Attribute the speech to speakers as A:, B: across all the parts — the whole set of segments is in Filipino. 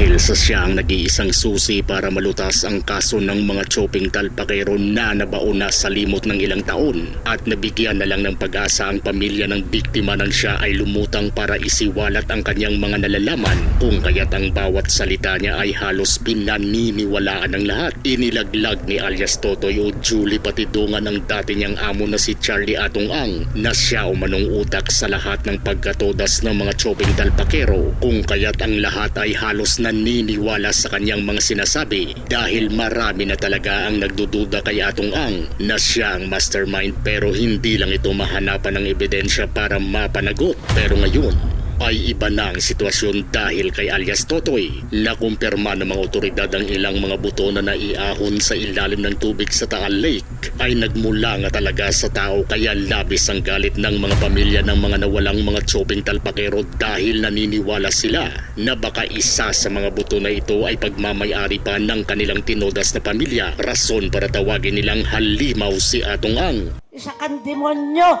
A: Dahil sa siyang nag-iisang susi para malutas ang kaso ng mga chopping talpakero na nabauna sa limot ng ilang taon. At nabigyan na lang ng pag-asa ang pamilya ng biktima nang siya ay lumutang para isiwalat ang kanyang mga nalalaman. Kung kaya't ang bawat salita niya ay halos pinaniniwalaan ng lahat. Inilaglag ni alias Totoy o Julie Patidungan ang dati niyang amo na si Charlie Atong Ang na siya umanong utak sa lahat ng pagkatodas ng mga chopping talpakero. Kung kaya't ang lahat ay halos naniniwala sa kanyang mga sinasabi dahil marami na talaga ang nagdududa kay Atong Ang na siya ang mastermind pero hindi lang ito mahanapan ng ebidensya para mapanagot. Pero ngayon ay iba na ang sitwasyon dahil kay alias Totoy. Na kumpirma ng mga otoridad ang ilang mga buto na naiahon sa ilalim ng tubig sa Taal Lake. Ay nagmula nga talaga sa tao kaya labis ang galit ng mga pamilya ng mga nawalang mga chopping talpakero dahil naniniwala sila na baka isa sa mga buto na ito ay pagmamayari pa ng kanilang tinodas na pamilya. Rason para tawagin nilang halimaw si Atong Ang.
B: Isa kang demonyo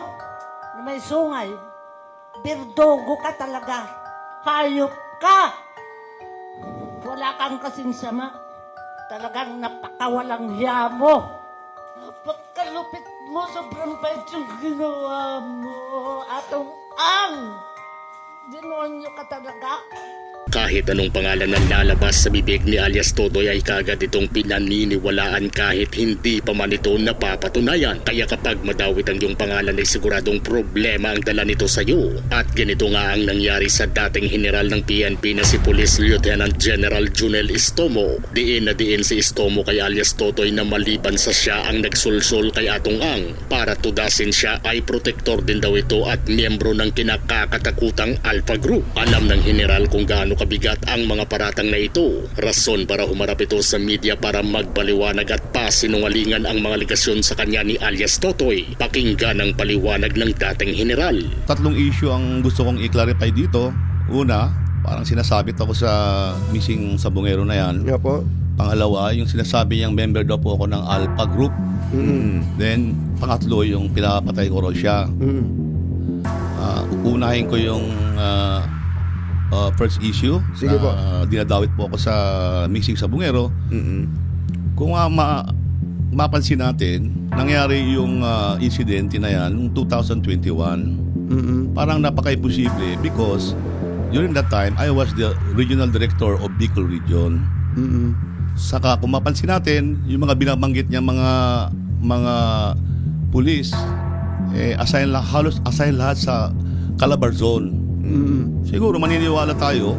B: na may sungay. Birdogo ka talaga. Hayop ka. Wala kang kasing sama. Talagang napakawalang hiya mo. Napagkalupit mo, sobrang bait yung ginawa mo. Atong ang! Demonyo ka talaga.
A: Kahit anong pangalan ang lalabas sa bibig ni alias Totoy ay kagad itong pinaniniwalaan kahit hindi pa man ito napapatunayan. Kaya kapag madawit ang iyong pangalan ay siguradong problema ang dala nito sa iyo. At ganito nga ang nangyari sa dating general ng PNP na si Police Lieutenant General Junel Istomo. Diin na diin si Istomo kay alias Totoy na maliban sa siya ang nagsulsul kay Atong Ang. Para tudasin siya ay protektor din daw ito at miyembro ng kinakakatakutang Alpha Group. Alam ng general kung gaano kabigat ang mga paratang na ito. Rason para humarap ito sa media para magbaliwanag at pasinungalingan ang mga ligasyon sa kanya ni alias Totoy. Pakinggan ang paliwanag ng dating general.
C: tatlong issue ang gusto kong i-clarify dito. Una, parang sinasabit ako sa missing sa bungero na yan.
D: Nga po.
C: Pangalawa, yung sinasabi niyang member daw po ako ng Alpha Group. Then, pangatlo, yung pinapatay ko raw siya.
D: Mm.
C: Ah, unahin ko yung ah, ah, first issue.
D: Sige
C: na
D: po.
C: dinadawit po ako sa missing sa bungero.
D: Mm-mm.
C: Kung ah, ma mapansin natin, nangyari yung ah, insidente na yan noong 2021.
D: Mm-mm.
C: parang napaka-imposible because during that time, I was the regional director of Bicol Region.
D: Mm-mm.
C: Saka kung mapansin natin, yung mga binabanggit niya mga mga pulis, eh, assign lah, halos assign lahat sa Calabar Zone.
D: Mm-mm.
C: Siguro maniniwala tayo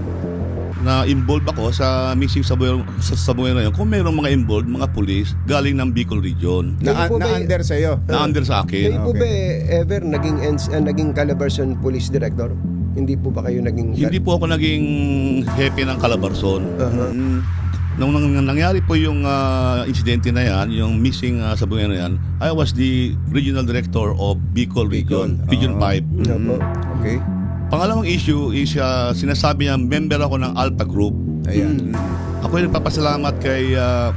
C: na involved ako sa missing sa buhay, sa, sa buhay na yun. Kung mayroong mga involved, mga pulis, galing ng Bicol Region,
D: Na,
E: Kayo po ba-
D: na-under sa'yo.
C: na under sa
E: Kayo
C: akin.
E: po ba ever naging, ah, naging Calabarzon Police Director? Hindi po ba kayo naging...
C: Hindi po ako naging hepe ng Calabar Zone.
E: Aha.
C: Nung nang, nangyari po yung ah, insidente na yan, yung missing uh, sa buhay na yan, I was the regional director of Bicol Region, Region
E: Bicol.
C: 5.
E: Nga po. Okay.
C: Pangalawang issue is ah, sinasabi niya member ako ng Alpha Group.
E: Ayan.
C: Ako ay nagpapasalamat kay ah,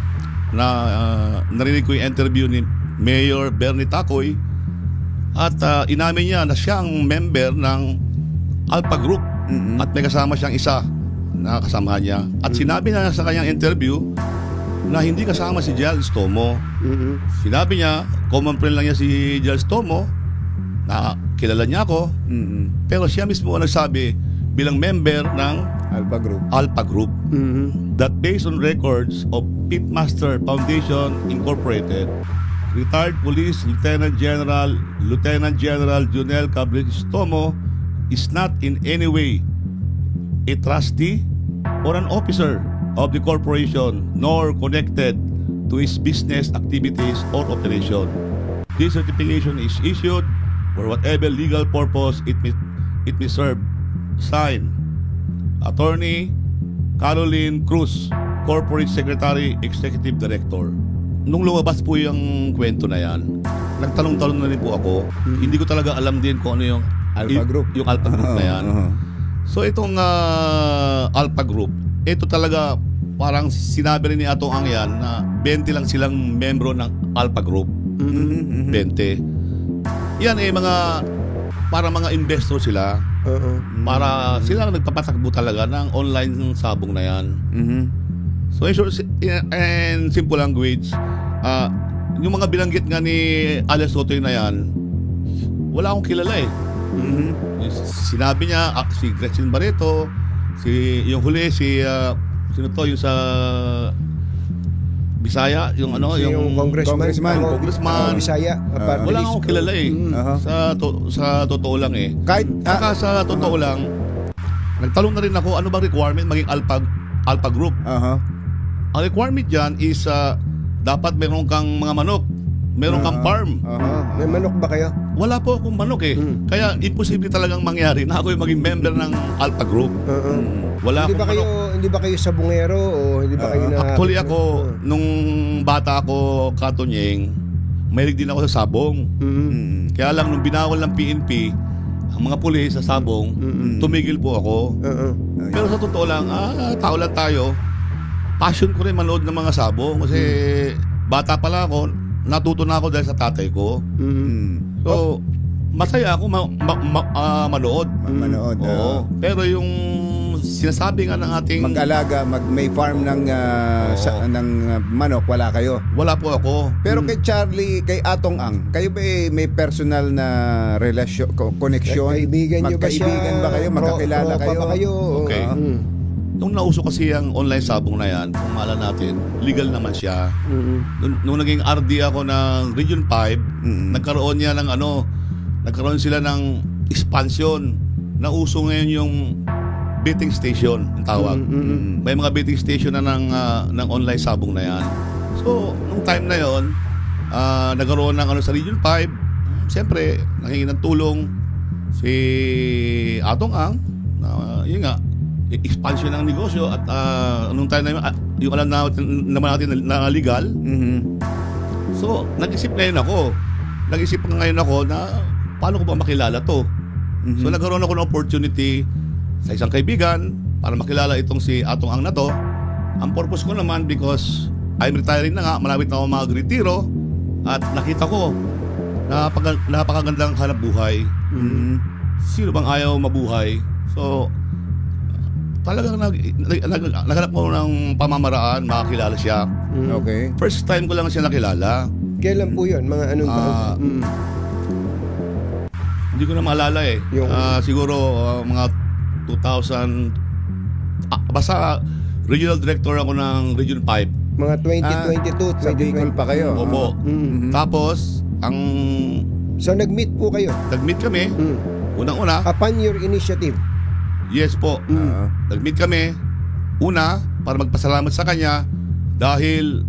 C: na ah, narinig ko yung interview ni Mayor Bernie Tacoy at ah, inamin niya na siya ang member ng Alpha Group at may kasama siyang isa na kasama niya. At sinabi niya sa kanyang interview na hindi kasama si Giles Tomo.
E: Mhm.
C: Sinabi niya, common friend lang niya si Giles Tomo, na kilala niya ako,
E: Mhm.
C: pero siya mismo ang nagsabi bilang member ng
E: Alpha Group.
C: Alpha Group
E: Mhm.
C: that based on records of Pitmaster Foundation Incorporated, retired police Lieutenant General Lieutenant General Junel Cabrillo Tomo is not in any way a trustee or an officer of the corporation nor connected to its business activities or operation. This certification is issued for whatever legal purpose it may, it may serve. Signed, Attorney Caroline Cruz, Corporate Secretary, Executive Director. Nung lumabas po yung kwento na yan, nagtanong-tanong na rin po ako. Hindi ko talaga alam din kung ano yung
E: Alpha Group.
C: Yung Alpha Group na yan.
E: Oo.
C: So itong ah, Alpha Group, ito talaga parang sinabi rin ni Atong Ang yan na 20 lang silang membro ng Alpha Group.
D: Mhm, mhm.
C: 20. Yan eh mga para mga investor sila
E: Oo.
C: para sila ang nagpapatakbo talaga ng online sabong na yan.
D: Mhm.
C: So in short, in simple language, ah, yung mga binanggit nga ni Alex Soto na yan, wala akong kilala eh.
D: Mhm.
C: Yung Sinabi niya, ah, si Gretchen Barreto, si yung huli si ah, sino to yung sa Bisaya, yung ano,
E: Si yung congressman,
D: Congressman,
E: ako,
C: congressman.
E: ako, Bisaya, party
C: wala akong kilala eh.
D: Aha.
C: Sa to- sa totoo lang eh.
D: Kahit
C: Saka
D: ah,
C: sa totoo lang, nagtanong na rin ako ano bang requirement maging alpha alpha group.
D: aha.
C: Ang requirement diyan is ah, dapat meron kang mga manok, meron kang
D: Ah.
C: farm.
D: Aha.
E: May manok ba kayo?
C: Wala po akong manok eh.
E: Mm.
C: Kaya imposible talagang mangyari na ako yung maging member ng alpha group.
E: Oo.
C: Wala
E: Hindi
C: akong
E: ba kayo
C: manok.
E: Hindi ba kayo sabungero o hindi ba
D: Ah,
E: kayo na
C: Actually ako,
E: Oo.
C: nung bata ako, katunyeng, mahilig din ako sa sabong.
E: Mhm.
D: Mhm.
C: Kaya lang nung binawal ng PNP, ang mga pulis sa sabong,
E: Mm-mm.
C: tumigil po ako.
E: Oo.
C: Pero sa totoo lang, ah, tao lang tayo. Passion ko rin manood ng mga sabong kasi bata pala ako, natuto na ako dahil sa tatay ko.
E: Mhm.
D: Mhm.
C: So, masaya ako ma- ma- ma- ah, manood.
D: Ma- Manood.
C: Oo.
D: ah.
C: Pero yung sinasabi nga ng ating
D: Mag-alaga, mag may farm ng ah,
C: Oo.
D: sa, ng ah, manok, wala kayo.
C: wala po ako.
D: Pero kay Charlie, kay Atong Ang, kayo ba eh, may personal na relasyon, connection?
E: Kaibigan niyo ba siya?
D: Magkaibigan ba kayo? Magkakilala kayo?
E: ba kayo?
C: Okay.
E: Mhm.
C: Nung nauso kasi ang online sabong na yan, kung maalala natin, legal naman siya. Nung, nung naging RD ako ng Region 5,
D: Mm.
C: nagkaroon niya ng ano, nagkaroon sila ng expansion. Nauso ngayon yung betting station, ang tawag.
E: Mhm.
D: Mhm.
C: May mga betting station na ng, ah, ng online sabong na yan. So, nung time na yon, ah, nagkaroon ng ano sa Region 5, siyempre, nangingi ng tulong si Atong Ang, na yun nga, e- expansion ng negosyo at ah, nung time na yun, ah, yung alam natin, naman natin na, na legal,
D: Mhm.
C: So, nag-isip ngayon ako. Nag-isip ngayon ako na paano ko ba makilala to?
D: Mhm.
C: So, nagkaroon ako ng opportunity sa isang kaibigan para makilala itong si Atong Ang na to. Ang purpose ko naman because I'm retiring na nga, malapit na ako mag-retiro at nakita ko na napaka- napakagandang hanap buhay.
D: Mhm.
C: Sino bang ayaw mabuhay? So, talagang nag, nag, nag, naghanap ko ng pamamaraan, makakilala siya.
E: Mhm.
D: Okay.
C: First time ko lang siya nakilala.
E: Kailan po 'yun? Mga anong taon?
C: Ah,
E: Mhm.
C: Hindi ko na maalala eh.
E: Yung-
C: Ah, siguro ah, mga 2000 ah, basta regional director ako ng Region 5.
E: Mga 2022,
D: Sa Bicol
E: 2020.
D: pa kayo.
C: Opo.
E: Mhm.
D: Mhm.
C: Tapos ang
E: So nag-meet po kayo.
C: nag-meet kami,
E: Mhm.
C: unang-una,
E: Upon your initiative.
C: yes po.
D: Ah.
C: Nag-meet kami una para magpasalamat sa kanya dahil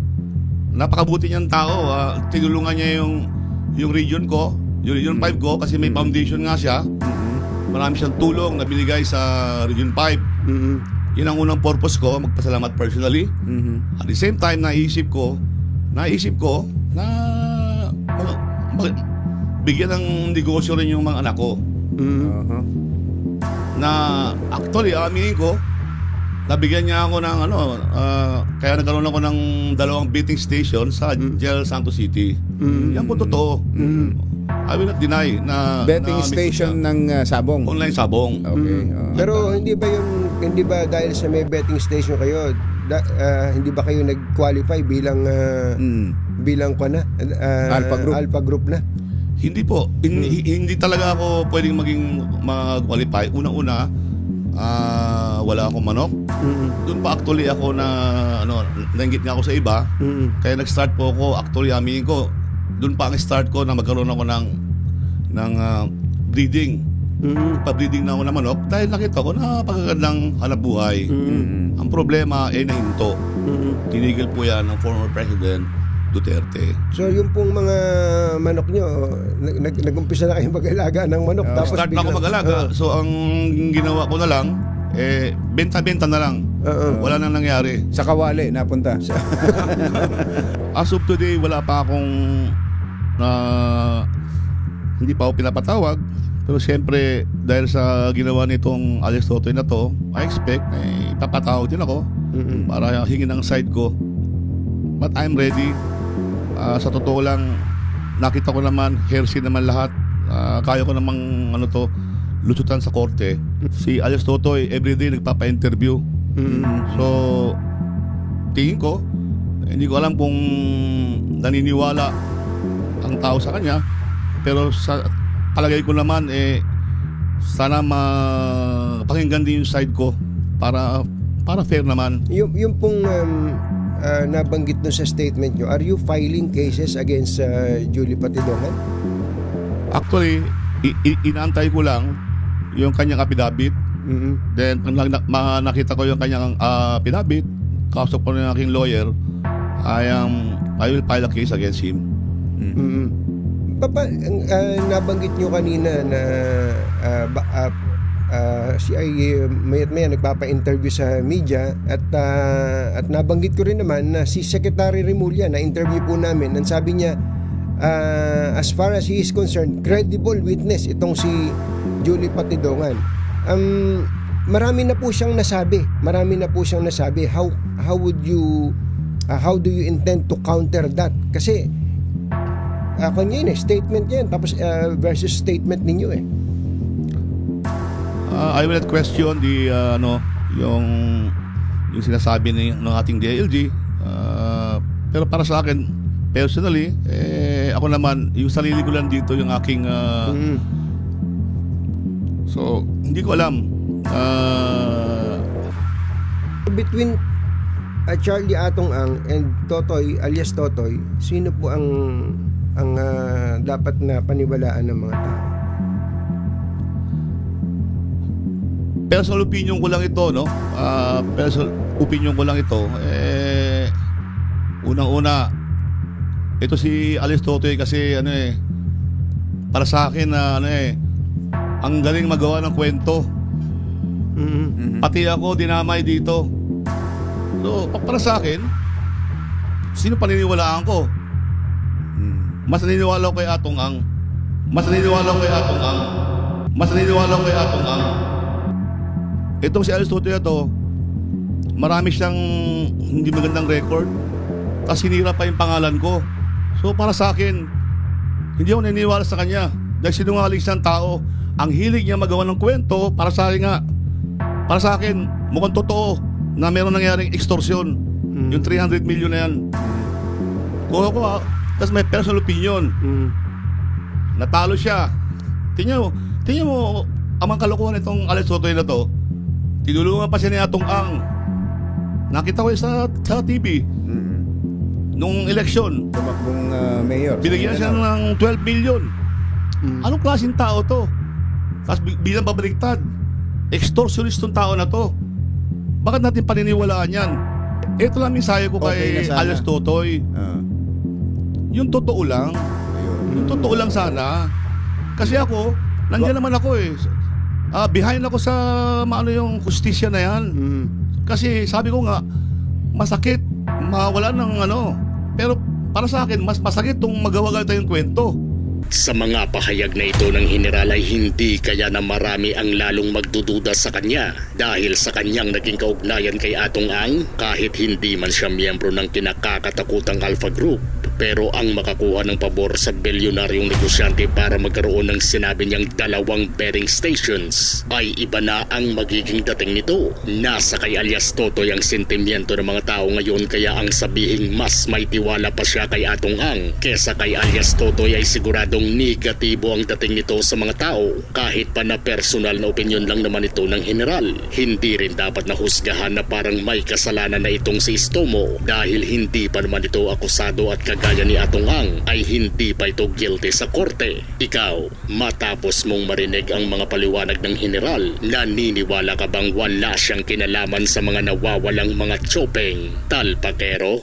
C: napakabuti niyang tao. ah, tinulungan niya yung yung region ko, yung region 5 ko kasi may foundation nga siya. Marami siyang tulong na binigay sa region 5.
E: Mhm.
C: Yun ang unang purpose ko, magpasalamat personally.
D: Mhm.
C: At the same time, naisip ko, naisip ko na mag, mag- bigyan ng negosyo rin yung mga anak ko.
E: Mhm.
D: Aha.
C: Na actually, aminin ko, nabigyan niya ako ng ano, ah, kaya nagkaroon ako ng dalawang betting station sa General Santos City.
E: Mhm.
C: Yan po totoo.
D: Mhm.
C: I will not deny na
D: Betting
C: na-
D: station ng ah, sabong.
C: online sabong.
D: Okay.
E: Mhm.
D: ah.
E: Pero hindi ba yung hindi ba dahil sa may betting station kayo, da, ah, hindi ba kayo nag-qualify bilang ah,
D: Mhm.
E: bilang kwa na? Ah,
D: Alpha group.
E: Alpha group na.
C: Hindi po. Hin-
E: Hmm.
C: hi- Hindi talaga ako pwedeng maging mag-qualify. Unang-una, ah, wala akong manok.
E: Mhm.
C: Doon pa actually ako na ano, nainggit nga ako sa iba.
E: Mhm.
C: Kaya nag-start po ako, actually aminin ko, doon pa ang start ko na magkaroon ako ng ng ah, breeding.
E: Mhm.
C: Pa-breeding na ako ng manok dahil nakita ko na napakagandang hanap buhay.
E: Mhm.
D: Mhm.
C: Ang problema ay nahinto.
E: Mhm.
C: Tinigil po yan ng former President Duterte.
E: So yung pong mga manok nyo, nag, nag, nag-umpisa na kayo mag-alaga ng manok.
D: Ah,
E: tapos
C: Start na ako mag-alaga.
E: Ah,
C: So ang ginawa ko na lang, eh, benta-benta na lang.
E: ah, ah.
C: Wala nang nangyari.
D: Sa Kawali, napunta.
C: As of today, wala pa akong na hindi pa ako pinapatawag. Pero siyempre, dahil sa ginawa nitong Alex Totoy na to, I expect na eh, ipapatawag din ako
E: Mm-mm.
C: para hingin ang side ko. But I'm ready. Ah, sa totoo lang, nakita ko naman, hearsay naman lahat. Ah, kaya ko namang ano to, lusutan sa korte. Si Alex Totoy, everyday nagpapa-interview.
E: Mm-mm.
C: So, tingin ko, hindi ko alam kung naniniwala ang tao sa kanya. Pero sa palagay ko naman, eh, sana mapakinggan din yung side ko para para fair naman.
E: Yung, yung pong um, ah, nabanggit no sa statement nyo, are you filing cases against uh, Julie Patidongan?
C: Actually, inaantay ko lang yung kanyang affidavit.
E: Mm-mm.
C: Then, pag na- nakita ko yung kanyang uh, affidavit, kausap ko ng aking lawyer, I am I will file a case against him.
E: Mm-mm. Papa, ang, ah, nabanggit nyo kanina na ah, ba, ah, ah, si ay uh, mayat maya nagpapa-interview sa media at ah, at nabanggit ko rin naman na si Secretary Remulla na interview po namin. Nang sabi niya ah, as far as he is concerned credible witness itong si Julie Patidongan. Um, marami na po siyang nasabi. Marami na po siyang nasabi. How how would you ah, how do you intend to counter that? Kasi ako yun eh, statement yan. Tapos uh, versus statement ninyo eh.
C: Uh, I will not question the uh, ano yung yung sinasabi ni ng ating DILG. Uh, pero para sa akin personally eh ako naman yung sarili ko lang dito yung aking uh,
E: Mm.
C: so hindi ko alam uh,
E: Between uh, Charlie Atong Ang and Totoy alias Totoy, sino po ang ang ah, dapat na paniwalaan ng mga tao?
C: personal opinion ko lang ito no uh, personal opinion ko lang ito eh unang-una ito si Alice Totoy kasi ano eh para sa akin na ano eh ang galing magawa ng kwento
E: Mm.
C: Pati ako dinamay dito. So, pa- para sa akin, sino paniniwalaan ko? Mas naniniwala ko kay Atong Ang. Mas naniniwala ko kay Atong Ang. Mas naniniwala ko kay Atong Ang. Itong si Aristotle na to, marami siyang hindi magandang record. Tapos sinira pa yung pangalan ko. So para sa akin, hindi ako naniniwala sa kanya. Dahil sinungaling siyang tao. Ang hilig niya magawa ng kwento, para sa akin nga, para sa akin, mukhang totoo na meron nangyaring extortion.
E: Mm.
C: Yung 300 million na yan. Kuha ko. Tapos may personal opinion.
E: Mm.
C: Natalo siya. Tingnan mo, tingnan mo, ang mga kalokohan itong Alex Sotoy na to, tinulungan pa siya ni Atong Ang. Nakita ko sa, sa TV,
D: Mm.
C: nung eleksyon.
D: Tumakbong ah, mayor.
C: Binigyan siya ng 12 million.
E: Mm.
C: Anong klaseng tao to? Tapos bi- bilang babaliktad, extortionist tong tao na to. Bakit natin paniniwalaan yan? Ito lang mensahe ko
D: Okay
C: kay. Alex Totoy.
D: Ah,
C: Yung totoo lang,
D: ayun.
C: yung totoo lang sana. Kasi ako, nandiyan naman ako eh. Ah, behind ako sa maano yung justisya na yan.
E: Mm.
C: Kasi sabi ko nga, masakit, mawala ng ano. Pero para sa akin, mas masakit tong magawa tayong kwento.
A: Sa mga pahayag na ito ng general ay hindi kaya na marami ang lalong magdududa sa kanya dahil sa kanyang naging kaugnayan kay Atong Ang kahit hindi man siya miyembro ng kinakakatakutang Alpha Group. Pero ang makakuha ng pabor sa bilyonaryong negosyante para magkaroon ng sinabi niyang dalawang bearing stations ay iba na ang magiging dating nito. Nasa kay alias Totoy ang sentimiento ng mga tao ngayon kaya ang sabihing mas may tiwala pa siya kay Atong Ang kesa kay alias Totoy ay siguradong negatibo ang dating nito sa mga tao kahit pa na personal na opinion lang naman ito ng general. Hindi rin dapat nahusgahan na parang may kasalanan na itong si Istomo dahil hindi pa naman ito akusado at kagaya ni Atong Ang ay hindi pa ito guilty sa korte. Ikaw, matapos mong marinig ang mga paliwanag ng general, naniniwala ka bang wala siyang kinalaman sa mga nawawalang mga chopeng talpakero?